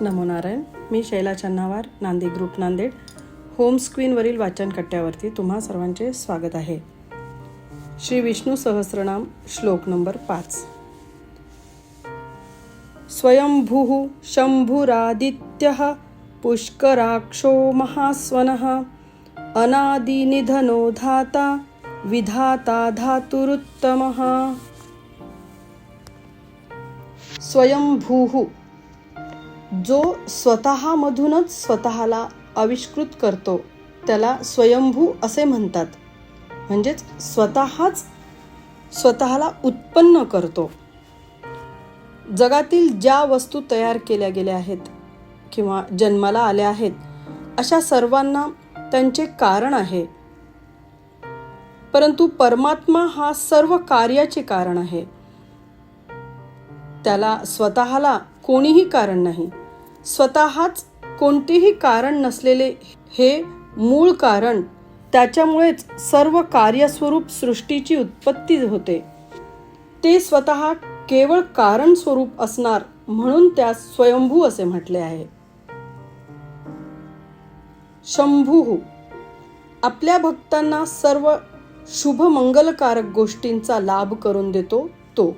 नमो नारायण मी Shaila Channawar Nandi group Nanded. Home स्क्रीनवरील वाचन कट्ट्यावरती तुम्हा सर्वांचे स्वागत आहे. श्री विष्णू सहस्रनाम श्लोक नंबर पाच. स्वयंभू शंभुरादित्यः पुष्कराक्षो महास्वनः अनादिनिधनो धाता विधाता धातुरुत्तमः. स्वयंभूः जो स्वतःमधूनच स्वतःला आविष्कृत करतो त्याला स्वयंभू असे म्हणतात. म्हणजेच स्वतःच स्वतःला उत्पन्न करतो. जगातील ज्या वस्तू तयार केल्या गेल्या आहेत किंवा जन्माला आल्या आहेत अशा सर्वांना त्यांचे कारण आहे. परंतु परमात्मा हा सर्व कार्याचे कारण आहे. त्याला स्वतःला कोणीही कारण नाही. स्वतःच कोणतेही कारण नसलेले हे मूळ कारण त्याच्यामुळेच सर्व कार्यस्वरूप सृष्टीची उत्पत्ती होते. ते स्वतः केवळ कारण स्वरूप असणार म्हणून त्यास स्वयंभू असे म्हटले आहे. शंभू आपल्या भक्तांना सर्व शुभ मंगलकारक गोष्टींचा लाभ करून देतो तो.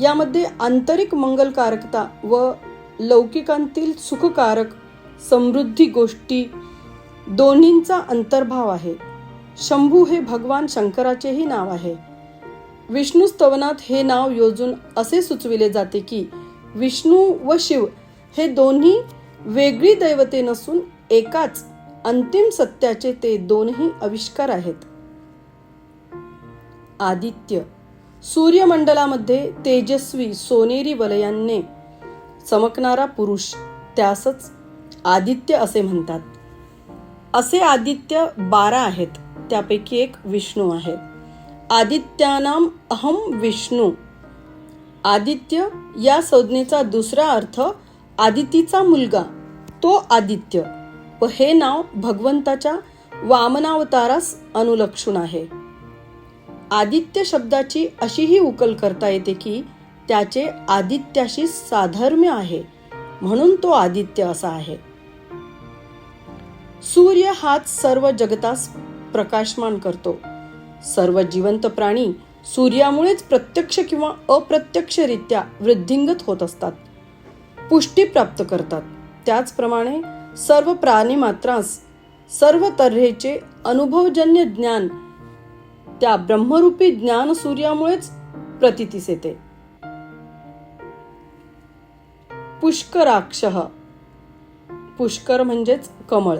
यामध्ये आंतरिक मंगलकारकता व लौकिकांतील सुखकारक समृद्धी गोष्टी दोन्हींचा अंतर्भाव आहे. शंभू हे भगवान शंकराचेही नाव आहे. विष्णू स्तवनात हे नाव योजून असे सुचविले जाते की विष्णू व शिव हे दोन्ही वेगळी दैवते नसून एकाच अंतिम सत्याचे ते दोनही आविष्कार आहेत. आदित्य. सूर्यमंडलामध्ये तेजस्वी सोनेरी वलयांने चमकणारा पुरुष त्यासच आदित्य असे म्हणतात. असे आदित्य बारा आहेत त्यापैकी एक विष्णू आहे. आदित्यानाम अहम विष्णू. आदित्य या संज्ञेचा दुसरा अर्थ आदितीचा मुलगा. तो आदित्य. व हे नाव भगवंताच्या वामनावतारास अनुलक्षून आहे. आदित्य शब्दाची अशीही उकल करता येते की त्याचे आदित्याशी साधर्म्य आहे. म्हणून तो आदित्य असा आहे. सूर्य हाच सर्व जगतास प्रकाशमान करतो. सर्व जिवंत प्राणी सूर्यामुळेच प्रत्यक्ष किंवा अप्रत्यक्षरित्या वृद्धिंगत होत असतात. पुष्टी प्राप्त करतात. त्याचप्रमाणे सर्व प्राणी मात्रास सर्व तऱ्हेचे अनुभवजन्य ज्ञान त्या ब्रह्मरूपी ज्ञान सूर्यामुळेच प्रतितीस येते. पुष्कराक्ष. पुष्कर म्हणजेच कमळ.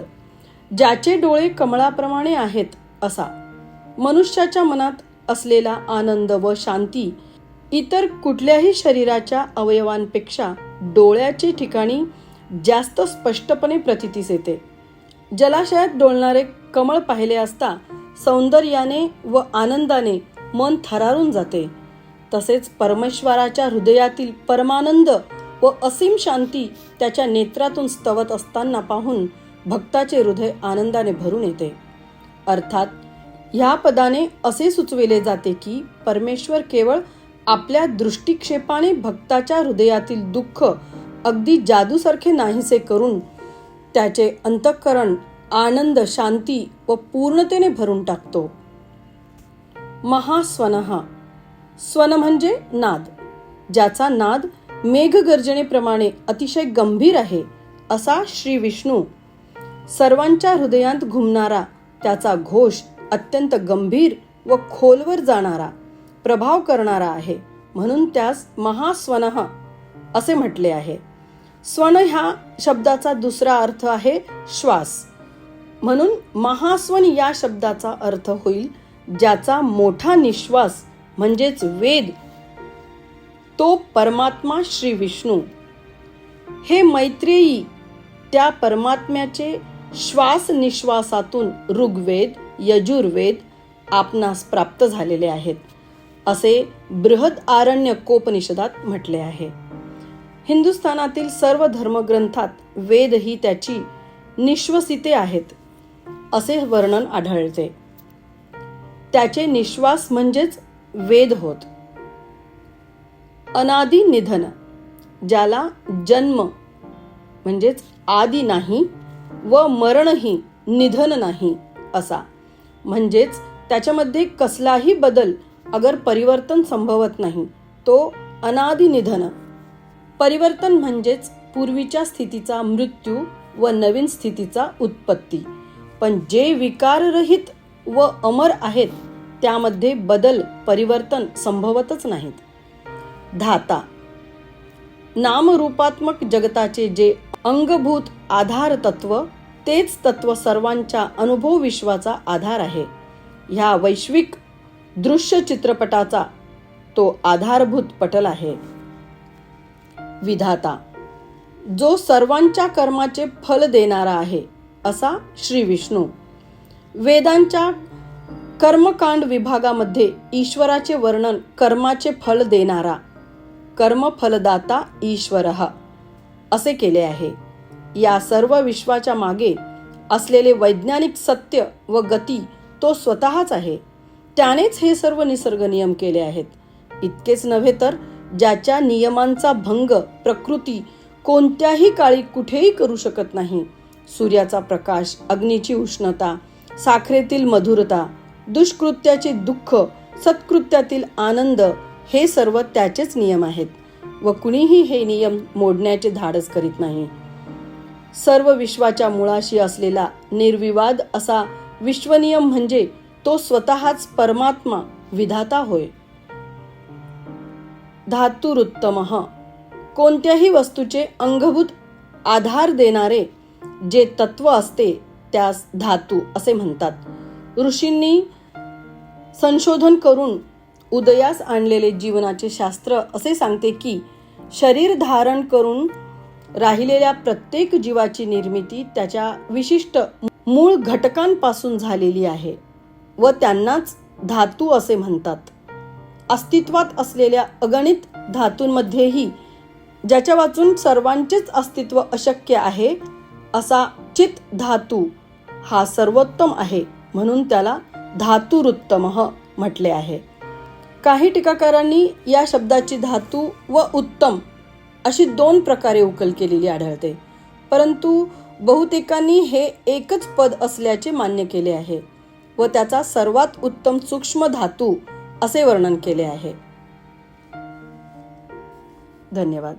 ज्याचे डोळे कमळाप्रमाणे आहेत असा. मनुष्याच्या मनात असलेला आनंद व शांती इतर कुठल्याही शरीराच्या अवयवांपेक्षा डोळ्याचे ठिकाणी जास्त स्पष्टपणे प्रतितीस येते. जलाशयात डोलणारे कमळ पाहिले असता सौंदर्याने व आनंदाने मन थरारून जाते. तसेच परमेश्वराच्या हृदयातील परमानंद व असीम शांती त्याच्या नेत्रातून स्तवत असताना पाहून भक्ताचे हृदय आनंदाने भरून येते. अर्थात ह्या पदाने असे सुचविले जाते की परमेश्वर केवळ आपल्या दृष्टिक्षेपाने भक्ताच्या हृदयातील दुःख अगदी जादूसारखे नाहीसे करून त्याचे अंतःकरण आनंद शांती व पूर्णतेने भरून टाकतो. महास्वन. स्वन म्हणजे नाद ज्याचा नाद मेघगर्जनेप्रमाणे अतिशय गंभीर आहे असा श्री विष्णू. सर्वांच्या हृदयात घुमणारा त्याचा घोष अत्यंत गंभीर व खोलवर जाणारा प्रभाव करणारा आहे म्हणून त्यास महास्वनः असे म्हटले आहे. स्वन ह्या शब्दाचा दुसरा अर्थ आहे श्वास. म्हणून महास्वन या शब्दाचा अर्थ होईल ज्याचा मोठा निश्वास म्हणजेच वेद तो परमात्मा श्री विष्णू. हे मैत्रेयी त्या परमात्म्याचे श्वास निश्वासातून ऋग्वेद यजुर्वेद आपणास प्राप्त झालेले आहेत असे बृहद आरण्य कोपनिषदात म्हटले आहे. हिंदुस्थानातील सर्व धर्मग्रंथात वेद ही त्याची निश्वसिते आहेत असे वर्णन आढळते. त्याचे निश्वास म्हणजेच वेद होत. अनादि निधन ज्याला जन्म म्हणजेच आदी नाही व मरणही निधन नाही असा. म्हणजेच त्याच्यामध्ये कसलाही बदल अगर परिवर्तन संभवत नाही तो अनादि निधन. परिवर्तन म्हणजेच पूर्वीच्या स्थितीचा मृत्यू व नवीन स्थितीचा उत्पत्ती. पण जे विकाररहित व अमर आहेत त्यामध्ये बदल परिवर्तन संभवतच नाहीत. धाता. नामरूपात्मक जगताचे जे अंगभूत आधार तत्व तेच तत्व सर्वांच्या अनुभव विश्वाचा आधार आहे. ह्या वैश्विक दृश्य चित्रपटाचा तो आधारभूत पटल आहे. विधाता. जो सर्वांच्या कर्माचे फल देणारा आहे असा श्री विष्णू. वेदांच्या कर्मकांड विभागामध्ये ईश्वराचे वर्णन कर्माचे फल देणारा कर्मफलदाता ईश्वर असे केले आहे. या सर्व विश्वाच्या मागे असलेले वैज्ञानिक सत्य व गती तो स्वतःच आहे. त्यानेच हे सर्व निसर्ग नियम केले आहेत. इतकेच नव्हे तर ज्याच्या नियमांचा भंग प्रकृती कोणत्याही काळी कुठेही करू शकत नाही. सूर्याचा प्रकाश अग्नीची उष्णता साखरेतील मधुरता दुष्कृत्याचे दुःख सत्कृत्यातील आनंद हे सर्व त्याचेच नियम आहेत व कुणीही हे नियम मोडण्याचे धाडस करीत नाही. सर्व विश्वाच्या मुळाशी असलेला निर्विवाद असा विश्वनियम म्हणजे तो स्वतःच परमात्मा विधाता होय. धातुरुत्तम कोणत्याही वस्तूचे अंगभूत आधार देणारे जे तत्व असते त्यास धातू असे म्हणतात. ऋषींनी संशोधन करून उदयास आणलेले जीवनाचे शास्त्र असे सांगते की शरीर धारण करून राहिलेल्या प्रत्येक जीवाची निर्मिती त्याच्या विशिष्ट मूळ घटकांपासून झालेली आहे व त्यांनाच धातू असे म्हणतात. अस्तित्वात असलेल्या अगणित धातूंमध्येही ज्याच्या वाचून सर्वांचेच अस्तित्व अशक्य आहे असा चित धातू हा सर्वोत्तम आहे म्हणून त्याला धातुरुत्तम म्हटले आहे. काही टीकाकारांनी या शब्दाची धातू व उत्तम अशी दोन प्रकारे उकल केलेली आढळते. परंतु बहुतेकांनी हे एकच पद असल्याचे मान्य केले आहे व त्याचा सर्वात उत्तम सूक्ष्म धातू असे वर्णन केले आहे. धन्यवाद.